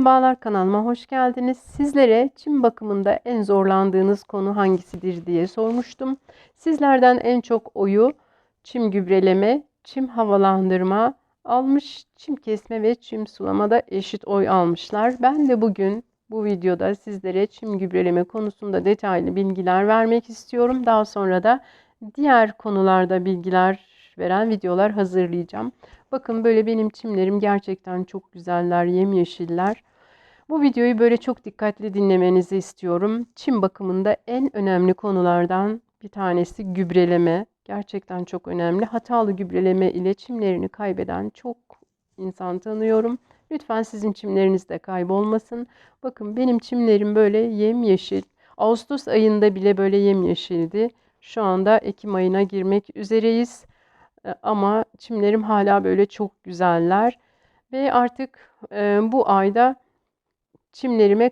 Merhabalar kanalıma hoş geldiniz. Sizlere çim bakımında en zorlandığınız konu hangisidir diye sormuştum. Sizlerden en çok oyu çim gübreleme, çim havalandırma almış, çim kesme ve çim sulamada eşit oy almışlar. Ben de bugün bu videoda sizlere çim gübreleme konusunda detaylı bilgiler vermek istiyorum. Daha sonra da diğer konularda bilgiler veren videolar hazırlayacağım. Bakın böyle benim çimlerim gerçekten çok güzeller, yemyeşiller. Bu videoyu böyle çok dikkatli dinlemenizi istiyorum. Çim bakımında en önemli konulardan bir tanesi gübreleme. Gerçekten çok önemli. Hatalı gübreleme ile çimlerini kaybeden çok insan tanıyorum. Lütfen sizin çimleriniz de kaybolmasın. Bakın benim çimlerim böyle yemyeşil. Ağustos ayında bile böyle yemyeşildi. Şu anda Ekim ayına girmek üzereyiz. E, ama çimlerim hala böyle çok güzeller. Ve artık e, bu ayda çimlerime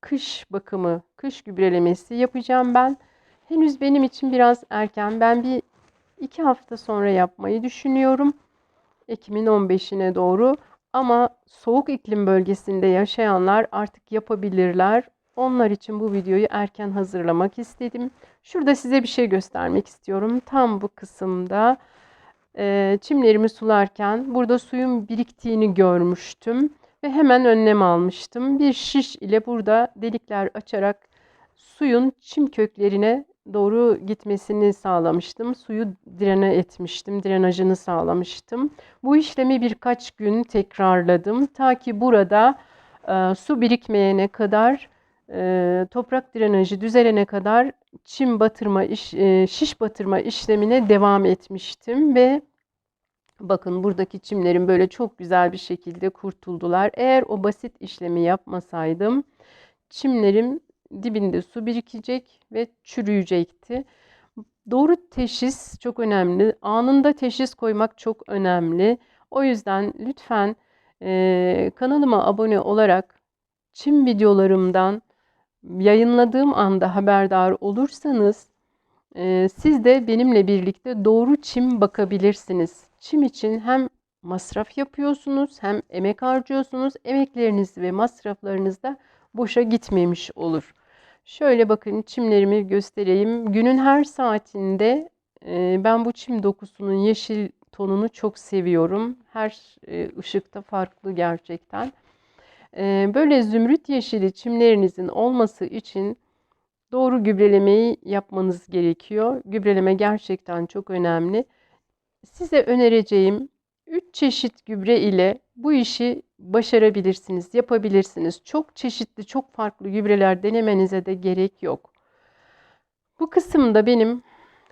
kış bakımı, kış gübrelemesi yapacağım ben. Henüz benim için biraz erken. Ben bir iki hafta sonra yapmayı düşünüyorum. Ekim'in 15'ine doğru. Ama soğuk iklim bölgesinde yaşayanlar artık yapabilirler. Onlar için bu videoyu erken hazırlamak istedim. Şurada size bir şey göstermek istiyorum. Tam bu kısımda e, çimlerimi sularken burada suyun biriktiğini görmüştüm ve hemen önlem almıştım. Bir şiş ile burada delikler açarak suyun çim köklerine doğru gitmesini sağlamıştım. Suyu direne etmiştim, drenajını sağlamıştım. Bu işlemi birkaç gün tekrarladım. Ta ki burada e, su birikmeyene kadar, e, toprak drenajı düzelene kadar çim batırma, iş, e, şiş batırma işlemine devam etmiştim ve bakın buradaki çimlerin böyle çok güzel bir şekilde kurtuldular. Eğer o basit işlemi yapmasaydım çimlerim dibinde su birikecek ve çürüyecekti. Doğru teşhis çok önemli. Anında teşhis koymak çok önemli. O yüzden lütfen e, kanalıma abone olarak çim videolarımdan yayınladığım anda haberdar olursanız e, siz de benimle birlikte doğru çim bakabilirsiniz. Çim için hem masraf yapıyorsunuz hem emek harcıyorsunuz. Emekleriniz ve masraflarınız da boşa gitmemiş olur. Şöyle bakın çimlerimi göstereyim. Günün her saatinde e, ben bu çim dokusunun yeşil tonunu çok seviyorum. Her e, ışıkta farklı gerçekten. Böyle zümrüt yeşili çimlerinizin olması için doğru gübrelemeyi yapmanız gerekiyor. Gübreleme gerçekten çok önemli. Size önereceğim 3 çeşit gübre ile bu işi başarabilirsiniz, yapabilirsiniz. Çok çeşitli, çok farklı gübreler denemenize de gerek yok. Bu kısımda benim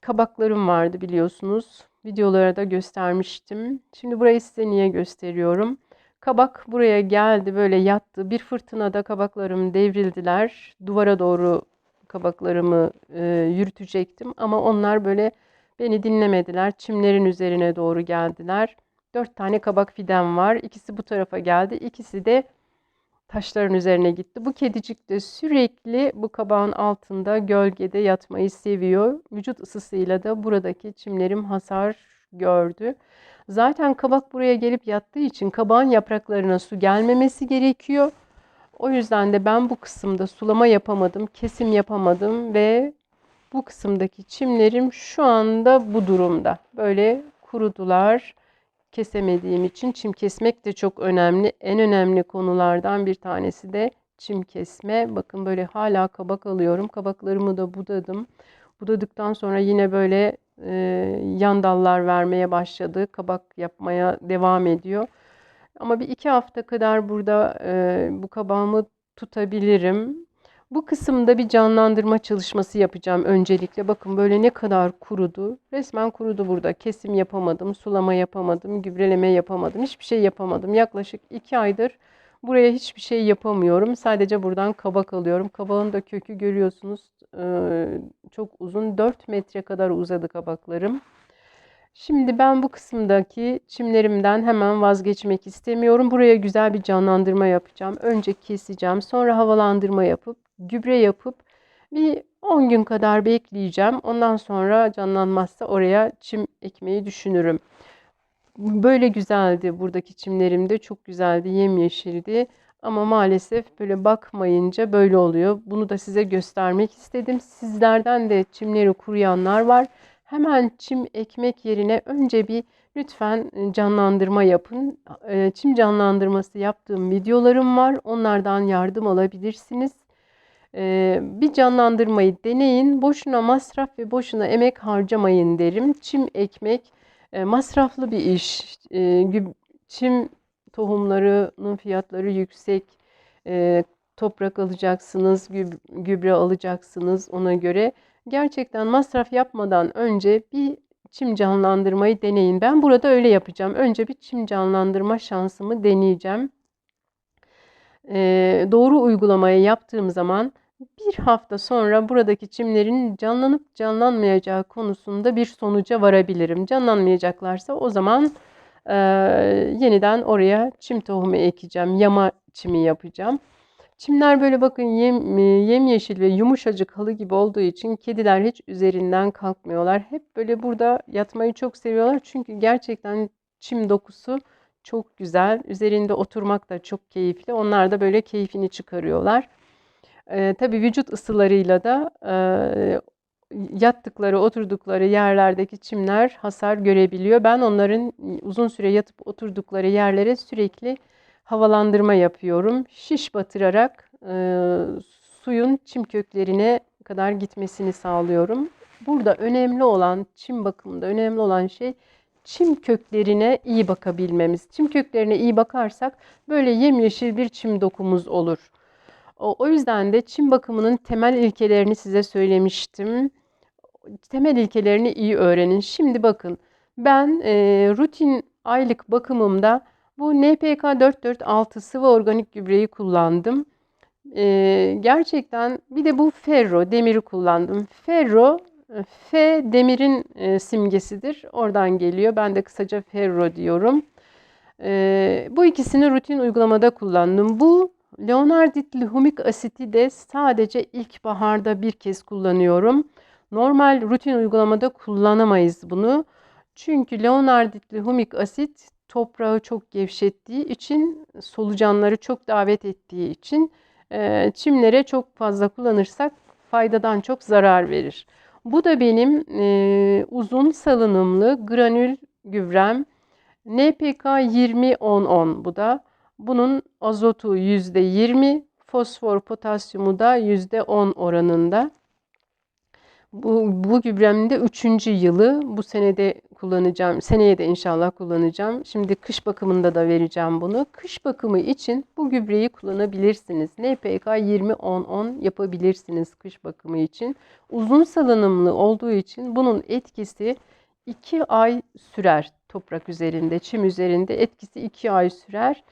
kabaklarım vardı biliyorsunuz. Videolara da göstermiştim. Şimdi burayı size niye gösteriyorum? Kabak buraya geldi böyle yattı. Bir fırtınada kabaklarım devrildiler. Duvara doğru kabaklarımı e, yürütecektim ama onlar böyle beni dinlemediler. Çimlerin üzerine doğru geldiler. Dört tane kabak fidem var. İkisi bu tarafa geldi. İkisi de taşların üzerine gitti. Bu kedicik de sürekli bu kabağın altında gölgede yatmayı seviyor. Vücut ısısıyla da buradaki çimlerim hasar gördü. Zaten kabak buraya gelip yattığı için kabağın yapraklarına su gelmemesi gerekiyor. O yüzden de ben bu kısımda sulama yapamadım, kesim yapamadım ve bu kısımdaki çimlerim şu anda bu durumda. Böyle kurudular kesemediğim için çim kesmek de çok önemli. En önemli konulardan bir tanesi de çim kesme. Bakın böyle hala kabak alıyorum. Kabaklarımı da budadım. Budadıktan sonra yine böyle e, yan dallar vermeye başladı. Kabak yapmaya devam ediyor. Ama bir iki hafta kadar burada e, bu kabağımı tutabilirim. Bu kısımda bir canlandırma çalışması yapacağım öncelikle. Bakın böyle ne kadar kurudu. Resmen kurudu burada. Kesim yapamadım, sulama yapamadım, gübreleme yapamadım. Hiçbir şey yapamadım. Yaklaşık iki aydır buraya hiçbir şey yapamıyorum. Sadece buradan kabak alıyorum. Kabağın da kökü görüyorsunuz. Çok uzun. 4 metre kadar uzadı kabaklarım. Şimdi ben bu kısımdaki çimlerimden hemen vazgeçmek istemiyorum. Buraya güzel bir canlandırma yapacağım. Önce keseceğim, sonra havalandırma yapıp, gübre yapıp bir 10 gün kadar bekleyeceğim. Ondan sonra canlanmazsa oraya çim ekmeyi düşünürüm. Böyle güzeldi buradaki çimlerim de çok güzeldi, yemyeşildi. Ama maalesef böyle bakmayınca böyle oluyor. Bunu da size göstermek istedim. Sizlerden de çimleri kuruyanlar var. Hemen çim ekmek yerine önce bir lütfen e, canlandırma yapın. E, Çim canlandırması yaptığım videolarım var. Onlardan yardım alabilirsiniz. E, Bir canlandırmayı deneyin. Boşuna masraf ve boşuna emek harcamayın derim. Çim ekmek masraflı bir iş. Çim tohumlarının fiyatları yüksek. E, toprak alacaksınız, güb- gübre alacaksınız ona göre. Gerçekten masraf yapmadan önce bir çim canlandırmayı deneyin. Ben burada öyle yapacağım. Önce bir çim canlandırma şansımı deneyeceğim. E, doğru uygulamayı yaptığım zaman bir hafta sonra buradaki çimlerin canlanıp canlanmayacağı konusunda bir sonuca varabilirim. Canlanmayacaklarsa o zaman e, yeniden oraya çim tohumu ekeceğim. Yama çimi yapacağım. Çimler böyle bakın yem, yemyeşil ve yumuşacık halı gibi olduğu için kediler hiç üzerinden kalkmıyorlar. Hep böyle burada yatmayı çok seviyorlar. Çünkü gerçekten çim dokusu çok güzel. Üzerinde oturmak da çok keyifli. Onlar da böyle keyfini çıkarıyorlar. Ee, tabii vücut ısılarıyla da e, yattıkları, oturdukları yerlerdeki çimler hasar görebiliyor. Ben onların uzun süre yatıp oturdukları yerlere sürekli havalandırma yapıyorum. Şiş batırarak e, suyun çim köklerine kadar gitmesini sağlıyorum. Burada önemli olan, çim bakımında önemli olan şey çim köklerine iyi bakabilmemiz. Çim köklerine iyi bakarsak böyle yemyeşil bir çim dokumuz olur. O, yüzden de çim bakımının temel ilkelerini size söylemiştim. Temel ilkelerini iyi öğrenin. Şimdi bakın ben e, rutin aylık bakımımda bu NPK 446 sıvı organik gübreyi kullandım. E, gerçekten bir de bu ferro demiri kullandım. Ferro e, F demirin e, simgesidir. Oradan geliyor. Ben de kısaca ferro diyorum. E, bu ikisini rutin uygulamada kullandım. Bu Leonarditli humik asiti de sadece ilkbaharda bir kez kullanıyorum. Normal rutin uygulamada kullanamayız bunu. Çünkü Leonarditli humik asit toprağı çok gevşettiği için, solucanları çok davet ettiği için e, çimlere çok fazla kullanırsak faydadan çok zarar verir. Bu da benim e, uzun salınımlı granül gübrem. NPK 20-10-10 bu da. Bunun azotu %20, fosfor potasyumu da %10 oranında. Bu, bu gübremin de üçüncü yılı. Bu senede kullanacağım. Seneye de inşallah kullanacağım. Şimdi kış bakımında da vereceğim bunu. Kış bakımı için bu gübreyi kullanabilirsiniz. NPK 20-10-10 yapabilirsiniz kış bakımı için. Uzun salınımlı olduğu için bunun etkisi 2 ay sürer toprak üzerinde, çim üzerinde etkisi 2 ay sürer.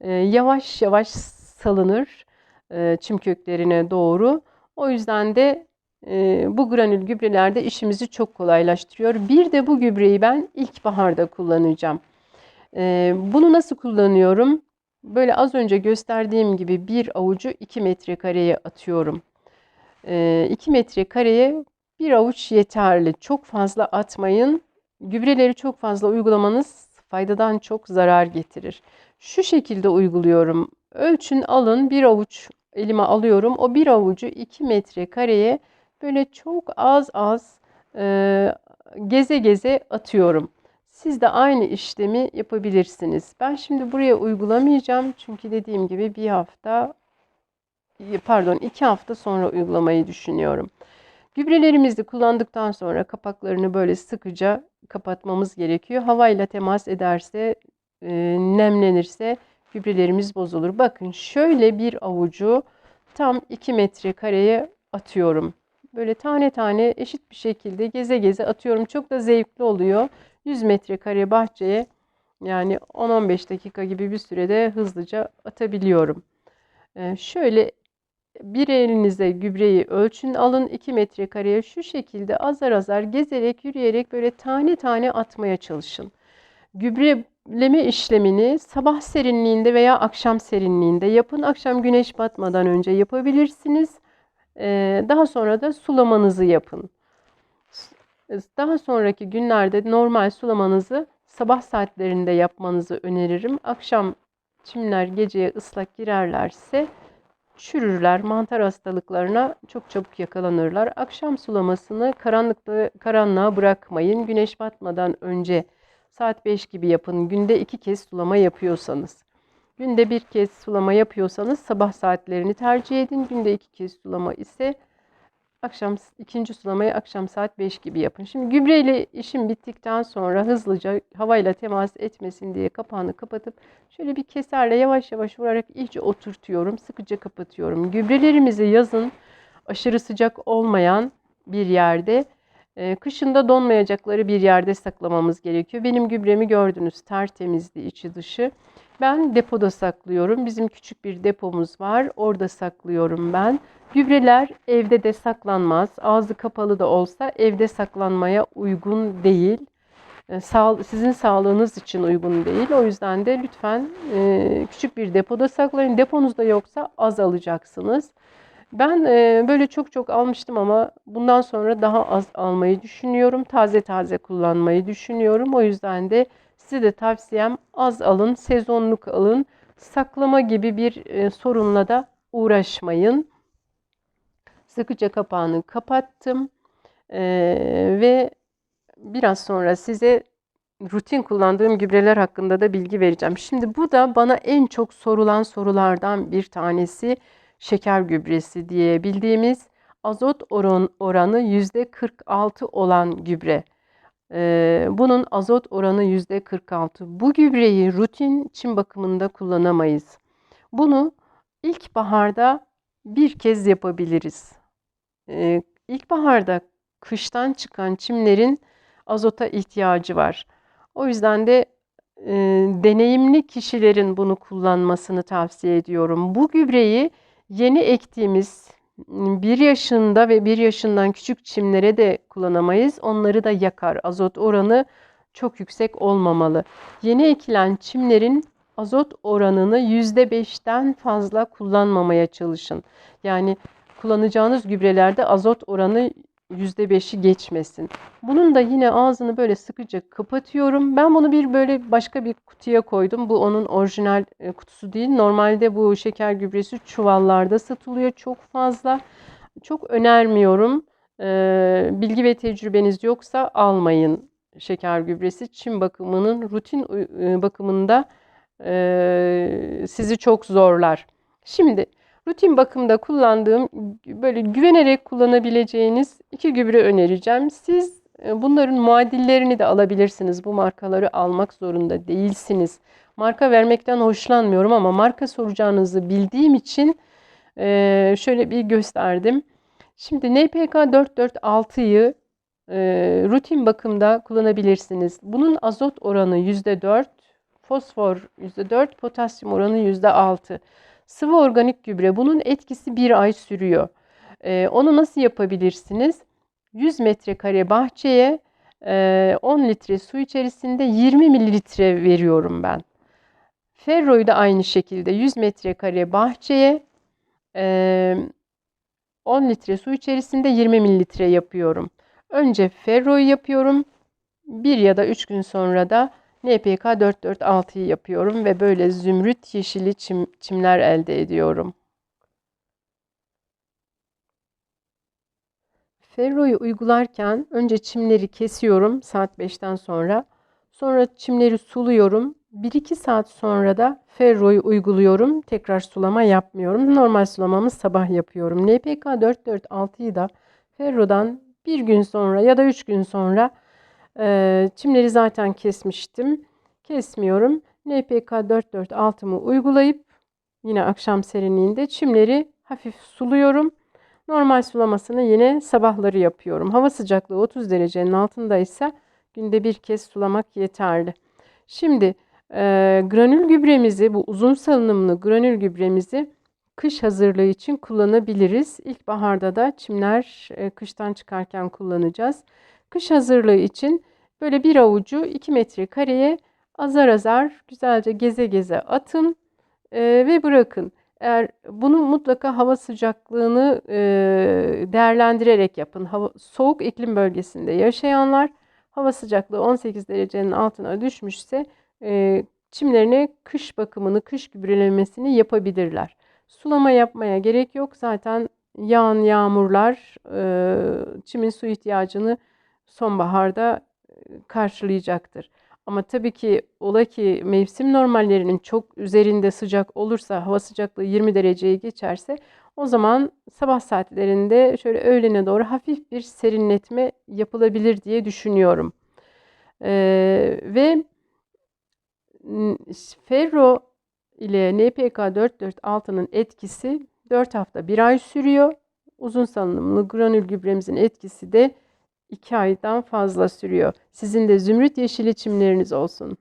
Ee, yavaş yavaş salınır e, çim köklerine doğru. O yüzden de e, bu granül gübrelerde işimizi çok kolaylaştırıyor. Bir de bu gübreyi ben ilkbaharda kullanacağım. E, bunu nasıl kullanıyorum? Böyle az önce gösterdiğim gibi bir avucu 2 metrekareye atıyorum. 2 metrekareye bir avuç yeterli. Çok atmayın. atmayın. Gübreleri çok fazla uygulamanız faydadan çok zarar getirir. Şu şekilde uyguluyorum. Ölçün alın bir avuç elime alıyorum. O bir avucu 2 metre kareye böyle çok az az e, geze geze atıyorum. Siz de aynı işlemi yapabilirsiniz. Ben şimdi buraya uygulamayacağım. Çünkü dediğim gibi bir hafta pardon iki hafta sonra uygulamayı düşünüyorum. Gübrelerimizi kullandıktan sonra kapaklarını böyle sıkıca kapatmamız gerekiyor. Havayla temas ederse, e, nemlenirse gübrelerimiz bozulur. Bakın şöyle bir avucu tam 2 metre kareye atıyorum. Böyle tane tane eşit bir şekilde geze geze atıyorum. Çok da zevkli oluyor. 100 metrekare bahçeye yani 10-15 dakika gibi bir sürede hızlıca atabiliyorum. Ee, şöyle bir elinize gübreyi ölçün alın 2 metrekareye şu şekilde azar azar gezerek yürüyerek böyle tane tane atmaya çalışın. Gübreleme işlemini sabah serinliğinde veya akşam serinliğinde yapın. Akşam güneş batmadan önce yapabilirsiniz. Ee, daha sonra da sulamanızı yapın. Daha sonraki günlerde normal sulamanızı sabah saatlerinde yapmanızı öneririm. Akşam çimler geceye ıslak girerlerse çürürler. Mantar hastalıklarına çok çabuk yakalanırlar. Akşam sulamasını karanlıkta karanlığa bırakmayın. Güneş batmadan önce saat 5 gibi yapın. Günde iki kez sulama yapıyorsanız. Günde bir kez sulama yapıyorsanız sabah saatlerini tercih edin. Günde iki kez sulama ise akşam ikinci sulamayı akşam saat 5 gibi yapın. Şimdi gübreyle işim bittikten sonra hızlıca havayla temas etmesin diye kapağını kapatıp şöyle bir keserle yavaş yavaş vurarak iyice oturtuyorum. Sıkıca kapatıyorum. Gübrelerimizi yazın aşırı sıcak olmayan bir yerde kışında donmayacakları bir yerde saklamamız gerekiyor. Benim gübremi gördünüz tertemizdi içi dışı. Ben depoda saklıyorum. Bizim küçük bir depomuz var. Orada saklıyorum ben. Gübreler evde de saklanmaz. Ağzı kapalı da olsa evde saklanmaya uygun değil. E, sağ, sizin sağlığınız için uygun değil. O yüzden de lütfen e, küçük bir depoda saklayın. Deponuzda yoksa az alacaksınız. Ben e, böyle çok çok almıştım ama bundan sonra daha az almayı düşünüyorum. Taze taze kullanmayı düşünüyorum. O yüzden de size de tavsiyem az alın, sezonluk alın. Saklama gibi bir e, sorunla da uğraşmayın. Sıkıca kapağını kapattım. E, ve biraz sonra size rutin kullandığım gübreler hakkında da bilgi vereceğim. Şimdi bu da bana en çok sorulan sorulardan bir tanesi şeker gübresi diye bildiğimiz azot oran, oranı %46 olan gübre. Ee, bunun azot oranı %46. Bu gübreyi rutin çim bakımında kullanamayız. Bunu ilkbaharda bir kez yapabiliriz. Ee, ilkbaharda kıştan çıkan çimlerin azota ihtiyacı var. O yüzden de e, deneyimli kişilerin bunu kullanmasını tavsiye ediyorum. Bu gübreyi yeni ektiğimiz bir yaşında ve bir yaşından küçük çimlere de kullanamayız. Onları da yakar. Azot oranı çok yüksek olmamalı. Yeni ekilen çimlerin azot oranını %5'ten fazla kullanmamaya çalışın. Yani kullanacağınız gübrelerde azot oranı %5'i geçmesin. Bunun da yine ağzını böyle sıkıca kapatıyorum. Ben bunu bir böyle başka bir kutuya koydum. Bu onun orijinal e, kutusu değil. Normalde bu şeker gübresi çuvallarda satılıyor çok fazla. Çok önermiyorum. Ee, bilgi ve tecrübeniz yoksa almayın şeker gübresi. Çim bakımının rutin e, bakımında e, sizi çok zorlar. Şimdi Rutin bakımda kullandığım böyle güvenerek kullanabileceğiniz iki gübre önereceğim. Siz e, bunların muadillerini de alabilirsiniz. Bu markaları almak zorunda değilsiniz. Marka vermekten hoşlanmıyorum ama marka soracağınızı bildiğim için e, şöyle bir gösterdim. Şimdi NPK 446'yı e, rutin bakımda kullanabilirsiniz. Bunun azot oranı %4, fosfor %4, potasyum oranı %6. Sıvı organik gübre bunun etkisi bir ay sürüyor. Ee, onu nasıl yapabilirsiniz? 100 metrekare bahçeye e, 10 litre su içerisinde 20 mililitre veriyorum ben. Ferroyu da aynı şekilde 100 metrekare bahçeye e, 10 litre su içerisinde 20 mililitre yapıyorum. Önce ferroyu yapıyorum. Bir ya da üç gün sonra da NPK 446'yı yapıyorum ve böyle zümrüt yeşili çim, çimler elde ediyorum. Ferroyu uygularken önce çimleri kesiyorum saat 5'ten sonra. Sonra çimleri suluyorum. 1-2 saat sonra da ferroyu uyguluyorum. Tekrar sulama yapmıyorum. Normal sulamamı sabah yapıyorum. NPK 446'yı da ferrodan bir gün sonra ya da 3 gün sonra ee, çimleri zaten kesmiştim. Kesmiyorum. NPK 446'mı uygulayıp yine akşam serinliğinde çimleri hafif suluyorum. Normal sulamasını yine sabahları yapıyorum. Hava sıcaklığı 30 derecenin altındaysa günde bir kez sulamak yeterli. Şimdi e, granül gübremizi, bu uzun salınımlı granül gübremizi kış hazırlığı için kullanabiliriz. İlkbaharda da çimler e, kıştan çıkarken kullanacağız. Kış hazırlığı için böyle bir avucu 2 metre kareye azar azar güzelce geze geze atın e, ve bırakın. Eğer bunu mutlaka hava sıcaklığını e, değerlendirerek yapın. Hava, soğuk iklim bölgesinde yaşayanlar hava sıcaklığı 18 derecenin altına düşmüşse e, çimlerine kış bakımını, kış gübrelemesini yapabilirler. Sulama yapmaya gerek yok. Zaten yağan yağmurlar e, çimin su ihtiyacını sonbaharda karşılayacaktır. Ama tabii ki ola ki mevsim normallerinin çok üzerinde sıcak olursa, hava sıcaklığı 20 dereceyi geçerse o zaman sabah saatlerinde şöyle öğlene doğru hafif bir serinletme yapılabilir diye düşünüyorum. Ee, ve ferro ile NPK 446'nın etkisi 4 hafta 1 ay sürüyor. Uzun salınımlı granül gübremizin etkisi de 2 aydan fazla sürüyor. Sizin de zümrüt yeşili çimleriniz olsun.